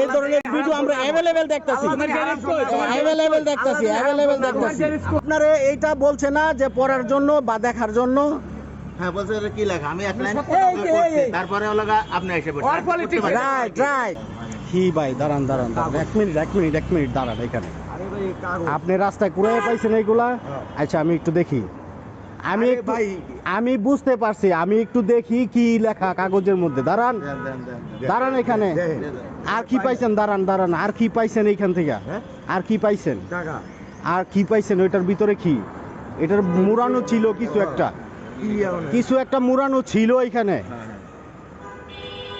এই ধরনের ভিডিও আমরা অ্যাভেলেবেল দেখতাছি। অ্যাভেলেবেল দেখতাছি অ্যাভেলেবেল দেখতাছি। আপনারা এইটা বলছে না যে পড়ার জন্য বা দেখার জন্য? হ্যাঁ বলছে কি লেখা? আমি এক লাইন এই যে, এই, এই। তারপরে লগা আপনি এসে বলছেন Or politics, রাইট রাইট কি ভাই দাঁড়ান দাঁড়ান দাঁড়ান। এক মিনিট এক মিনিট এক মিনিট দাঁড়ান এখানে। আপনি রাস্তায় কুড়াই পাইছেন এইগুলা? আচ্ছা আমি একটু দেখি। আমি ভাই। আমি বুঝতে পারছি আমি একটু দেখি কি লেখা কাগজের মধ্যে। দাঁড়ান। দাঁড়ান এখানে। আর কি পাইছেন? দাঁড়ান দাঁড়ান। আর কি পাইছেন এইখান থেকে? হ্যাঁ? আর কি পাইছেন? আর কি পাইছেন? ওইটার ভিতরে কি? এটার মুরানো ছিল কিছু একটা। কিছু একটা মুরানো ছিল এখানে।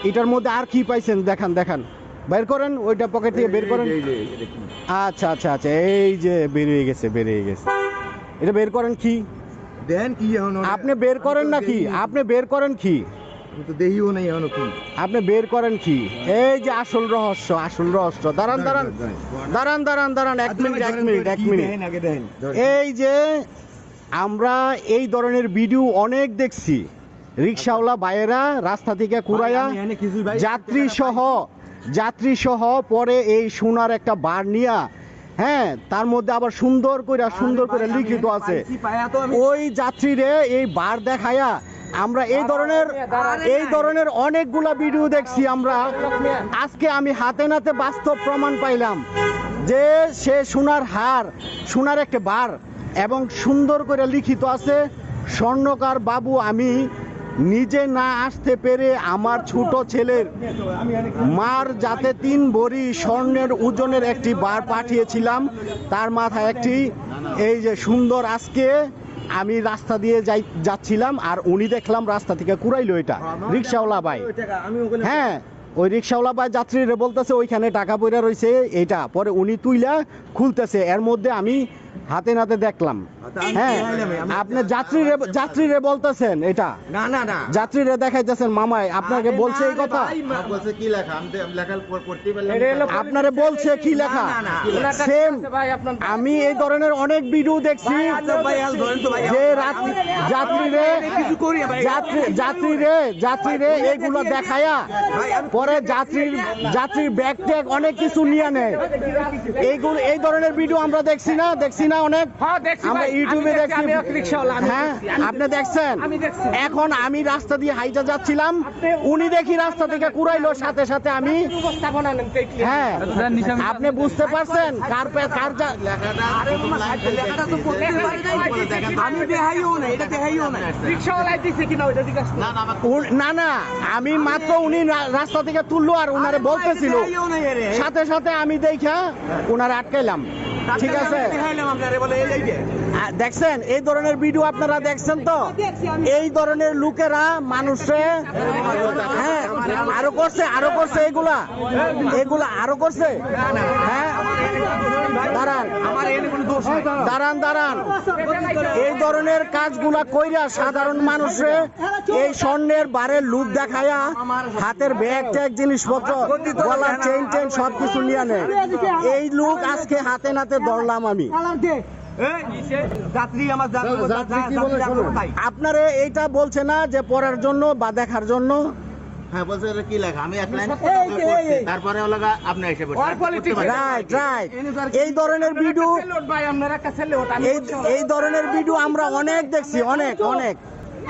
এটার মধ্যে আর কি পাইছেন? দেখান দেখান। বের করেন ওইটা পকেট থেকে বের করেন। আচ্ছা আচ্ছা আচ্ছা। এই যে বেরিয়ে গেছে বেরিয়ে গেছে। এটা বের করেন কি? দেন কি এখন আপনি বের করেন নাকি আপনি বের করেন কি? তো দেখিও নাই এখন কি? আপনি বের করেন কি? এই যে আসল রহস্য আসল রহস্য। দাঁড়ান দাঁড়ান দাঁড়ান। দাঁড়ান। দাঁড়ান এক মিনিট এক মিনিট এক মিনিট। এই যে আমরা এই ধরনের ভিডিও অনেক দেখছি। রিক্সাওয়ালা বাইরা রাস্তা থেকে কুড়াইয়া যাত্রী সহ যাত্রী সহ পরে এই সোনার একটা বার নিয়া হ্যাঁ তার মধ্যে আবার সুন্দর করে সুন্দর করে লিখিত আছে। ওই যাত্রীরে এই বার দেখায়া আমরা এই ধরনের এই ধরনের অনেকগুলা ভিডিও দেখছি আমরা। আজকে আমি হাতে নাতে বাস্তব প্রমাণ পাইলাম যে সে সোনার হার সোনার একটা বার এবং সুন্দর করে লিখিত আছে স্বর্ণকার বাবু আমি নিজে না আসতে পেরে আমার ছোট ছেলের মার যাতে তিন ভরি স্বর্ণের ওজনের একটি বার পাঠিয়েছিলাম, তার মাথায় একটি, এই যে সুন্দর আজকে আমি রাস্তা দিয়ে যাই, যাচ্ছিলাম, আর উনি দেখলাম রাস্তা থেকে কুড়াইলো এটা। রিক্সাওয়ালা ভাই। হ্যাঁ ওই রিক্সাওয়ালা ভাই যাত্রীরা বলতেছে, ওইখানে টাকা পয়সা রয়েছে এইটা। পরে উনি তুইলা খুলতেছে। এর মধ্যে আমি হাতে নাতে দেখলাম। হ্যাঁ আপনি যাত্রীরে যাত্রীরে বলতেছেন এটা। না না না। যাত্রীরে দেখাইতেছেন মামাই আপনাকে বলছে এই কথা। বলছে কি লেখা? আমি তো লেখা পড়তে পারলাম এটা হলো আপনারে বলছে কি লেখা? না, না, না। সেম আমি এই ধরনের অনেক ভিডিও দেখছি। ভাই, আল ধরেন তো ভাই, যে যাত্রীরে কিছু করি ভাই। যাত্রী যাত্রীরে যাত্রীরে এইগুলো দেখায়া পরে যাত্রীর যাত্রীর ব্যাগ ট্যাগ অনেক কিছু নিয়ে নেয়। এইগুলো এই ধরনের ভিডিও আমরা দেখছি না দেখছি না অনেক। হ্যাঁ, আমরা ইউটিউবে দেখছি, দেখছি। হ্যাঁ আপনি দেখছেন? এখন আমি রাস্তা দিয়ে হাইটা যাচ্ছিলাম। উনি দেখি রাস্তা থেকে কুড়াইলো সাথে সাথে আমি। হ্যাঁ। আপনি বুঝতে পারছেন? কার কার দেখছি। না না আমি মাত্র উনি রাস্তা থেকে তুললো আর উনারে বলতেছিল। সাথে সাথে আমি দেখা উনারে আটকাইলাম। ঠিক আছে। দেখছেন, এই ধরনের ভিডিও আপনারা দেখছেন তো? এই ধরনের লোকেরা মানুষে হ্যাঁ আরও করছে আরও করছে এগুলা। এগুলা আরও করছে? হ্যাঁ? দাঁড়ান। দাঁড়ান দাঁড়ান। এই ধরনের কাজগুলা কইরা সাধারণ মানুষে এই স্বর্ণের বারের লুক দেখায়া হাতের ব্যাগ ট্যাগ জিনিসপত্র, গলার চেইন টেন সব কিছু নিয়ে নেয়। এই লুক আজকে হাতে নাতে ধরলাম আমি। আপনারে এইটা বলছে না যে পড়ার জন্য বা দেখার জন্য? হ্যাঁ বলছে এটা কি লেখা? আমি এক লাইন। তারপরে লগা আপনি এসে রাইট রাইট ধরনের ভিডিও। এই ধরনের ভিডিও আমরা অনেক দেখছি অনেক অনেক।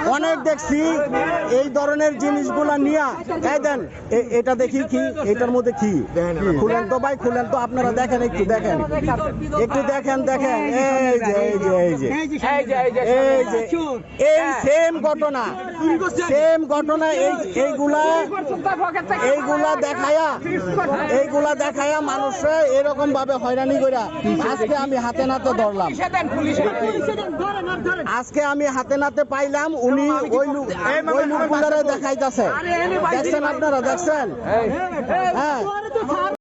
অনেক দেখছি এই ধরনের জিনিসগুলা নিয়া। এই দেন এ- এটা দেখি কি এটার মধ্যে কি? খুলেন তো ভাই খুলেন তো আপনারা দেখেন একটু দেখেন। একটু দেখেন দেখেন। এই যে এই যে এই যে। এই যে, এই যে, এই যে এই সেম ঘটনা সেম ঘটনা এই এইগুলা এইগুলা দেখায়া এইগুলা দেখায়া মানুষে এরকম ভাবে হয়রানি কইরা আজকে আমি হাতে নাতে ধরলাম। আজকে আমি হাতে নাতে পাইলাম উনি ওই লোক ওই লোকগুলারে দেখাইতেছে। দেখছেন আপনারা দেখছেন? হ্যাঁ